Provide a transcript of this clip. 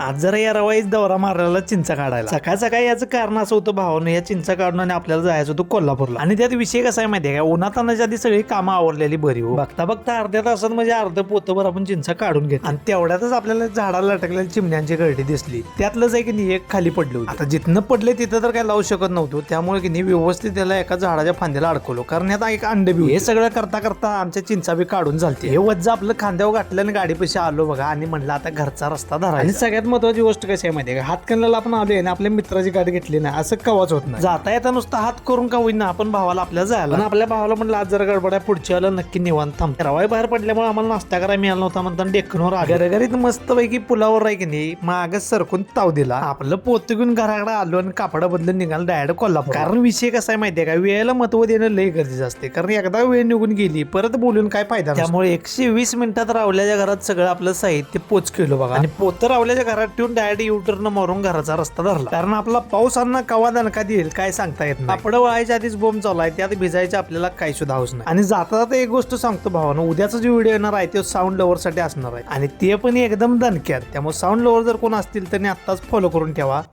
आज जरा या रवाईच दौरा मारायला चिंचा काढायला. सकाळ सकाळी याचं कारण असं होतं भावानं या चिंचा काढून आणि आपल्याला जायचं होतं कोल्हापूरला. आणि त्यात विषय कसा आहे माहितीये का? उन्हातानाच्या आधी सगळी कामं आवडलेली बरी हो. बघता बघता अर्ध्या तासात म्हणजे अर्ध पोतभर आपण चिंचा काढून घेतो आणि तेवढ्यातच आपल्याला झाडाला लटकलेल्या चिमण्यांची गर्दी दिसली. त्यातलंच आहे की नाही एक खाली पडलो आता जिथनं पडले तिथं तर काय लावू शकत नव्हतो. त्यामुळे की नाही व्यवस्थित त्याला एका झाडाच्या फांद्याला अडकवलो. कारण यात एक अंड बी हे सगळं करता करता आमच्या चिंचा बी काढून झालते. हे वज्ज आपलं खांद्यावर घातलं आणि गाडीपाशी आलो बघा आणि म्हणलं आता घरचा रस्ता धरा सगळ्यात महत्वाची गोष्ट कशी आहे माहितीये का? हातकणला आपण आलोय आणि आपल्या मित्राची गाडी घेतली ना असं कवाच होत नाही. जाता येता नुसतं हात करून का होईना आपण भावाला आपल्या जायला. आणि आपल्या भावाला म्हणलं आज जरा गडबड आहे पुढच्या वेळेला नक्की निवांत थांब. रवाई बाहेर पडल्यामुळे आम्हाला नाश्ता करायला मिळाला नव्हता म्हणताना डेक्कनवर घरघरीत मस्त पैकी पुलावर आहे की नाही मागच सरकून ताव दिला. आपलं पोत घेऊन घराकडे आलो आणि कापडा बदलून निघाल डायरेक्ट कोल्हापूर कारण विषय कसा आहे माहितीये का? वेळेला महत्त्व देणं लय गरजेचं असते. कारण एकदा वेळ निघून गेली परत बोलून काय फायदा. त्यामुळे एकशे वीस मिनिटात रावल्याच्या घरात सगळं आपलं साहित्य पोच केलं बघा. आणि पोत रावल्याच्या घरात ठेवून डायरेक्ट युटर्न मारून घराचा रस्ता धरला. कारण आपला पाऊस अन्न कवा दणका देईल काय सांगता येत नाही. कापड वळायच्या आधीच बोंब चालू आहे त्यात भिजायचं आपल्याला काही सुद्धा हाऊस नाही. आणि जाता जाता एक गोष्ट सांगतो भावानं उद्याचा जो व्हिडिओ येणार आहे तो साऊंड लवर साठी असणार आहे. आणि ते पण एकदम दणक्यात. त्यामुळे साऊंड लवर जर कोण असतील तर आत्ताच फॉलो करून ठेवा.